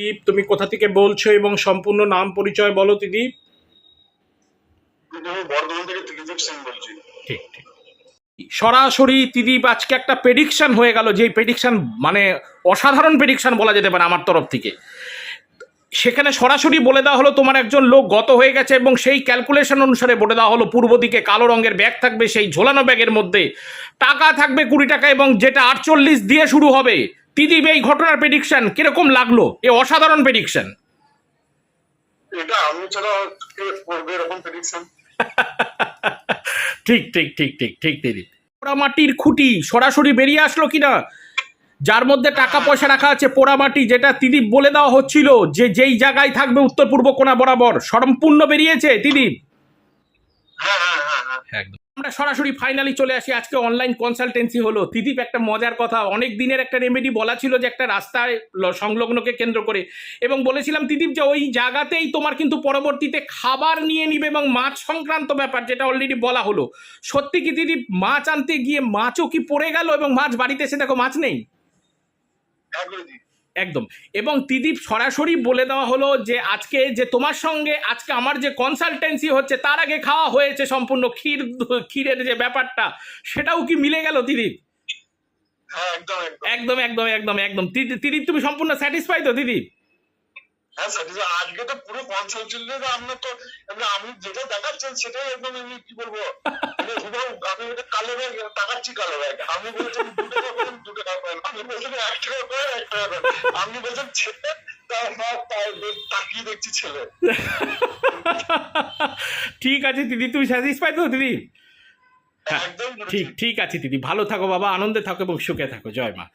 দীপ তুমি কোথা থেকে বলছো এবং সম্পূর্ণ নাম পরিচয় বলো দিদি। বর্ধমান থেকে ত্রিদীপ সিং বলছি। ঠিক ঠিক। সরাসরি ত্রিদীপ আজকে একটা প্রেডিকশন হয়ে গেল যে প্রেডিকশন মানে অসাধারণ প্রেডিকশন বলা যেতে পারে আমার তরফ থেকে। সেখানে সরাসরি বলে দেওয়া হলো তোমার একজন লোক গত হয়ে গেছে এবং সেই ক্যালকুলেশন অনুসারে বলে দেওয়া হলো পূর্ব দিকে কালো রঙের ব্যাগ থাকবে সেই ঝোলানো ব্যাগের মধ্যে। টাকা থাকবে কুড়ি টাকা এবং যেটা আটচল্লিশ দিয়ে শুরু হবে। ত্রিদীপ এই ঘটনার প্রেডিকশন কীরকম লাগল? এ অসাধারণ প্রেডিকশন এটা আমি ছাড়া কে করবে এরকম প্রেডিকশন ঠিক ঠিক ঠিক ঠিক ঠিক দিদি। পোড়ামাটির খুঁটি সরাসরি বেরিয়ে আসলো কিনা? যার মধ্যে টাকা পয়সা রাখা আছে পোড়ামাটি যেটা দিদি বলে দেওয়া হচ্ছিল যে যেই জায়গায় থাকবে উত্তর পূর্ব কোনা বরাবর। সম্পূর্ণ বেরিয়েছে দিদি হ্যাঁ হ্যাঁ হ্যাঁ একদম। আমরা সরাসরি ফাইনালি চলে আসি। আজকে অনলাইন কনসালটেন্সি হলো। তিদীপ একটা মজার কথা। অনেক দিনের একটা রেমেডি বলা ছিল যে একটা রাস্তায় ল- সংলগ্নকে কেন্দ্র করে। এবং বলেছিলাম তিদীপ যে ওই জায়গাতেই তোমার কিন্তু পরবর্তীতে খাবার নিয়ে নিবে এবং মাছ সংক্রান্ত ব্যাপার যেটা অলরেডি বলা হলো। সত্যি কি দিদীপ মাছ আনতে গিয়ে মাছও কি পড়ে গেল এবং মাছ বাড়িতে এসে দেখো মাছ নেই? হ্যাঁ একদম। এবং ত্রিদীপ সরাসরি বলে দেওয়া হলো যে আজকে যে তোমার সঙ্গে আজকে আমার যে কনসালটেন্সি হচ্ছে তার আগে খাওয়া হয়েছে সম্পূর্ণ ক্ষীর ক্ষীরের যে ব্যাপারটা সেটাও কি মিলে গেল ত্রিদীপ? হ্যাঁ একদম একদম। একদম একদম একদম ত্রিদীপ তুমি সম্পূর্ণ স্যাটিসফাই তো দিদি হ্যাঁ স্যার আজকে তো পুরো কনসাল্ট চলছে তো আপনার তো আমি যেটা দেখাচ্ছেন সেটাই একদম আমি কি বলব? মানে আমি এটা কালো ব্যাগ তাকাচ্ছি কালো ব্যাগ আমি বলছেন দু টাকা করেন দু টাকা করেন আমি বলছেন এক টাকা এক টাকা আপনি বলছেন ছেলে তার মা তাকিয়ে দেখছি ছেলে। ঠিক আছে দিদি তুমি স্যাটিসফাই তো দিদি? একদম ঠিক ঠিক আছে দিদি। ভালো থাকো বাবা আনন্দে থাকো এবং সুখে থাকো। জয় মা।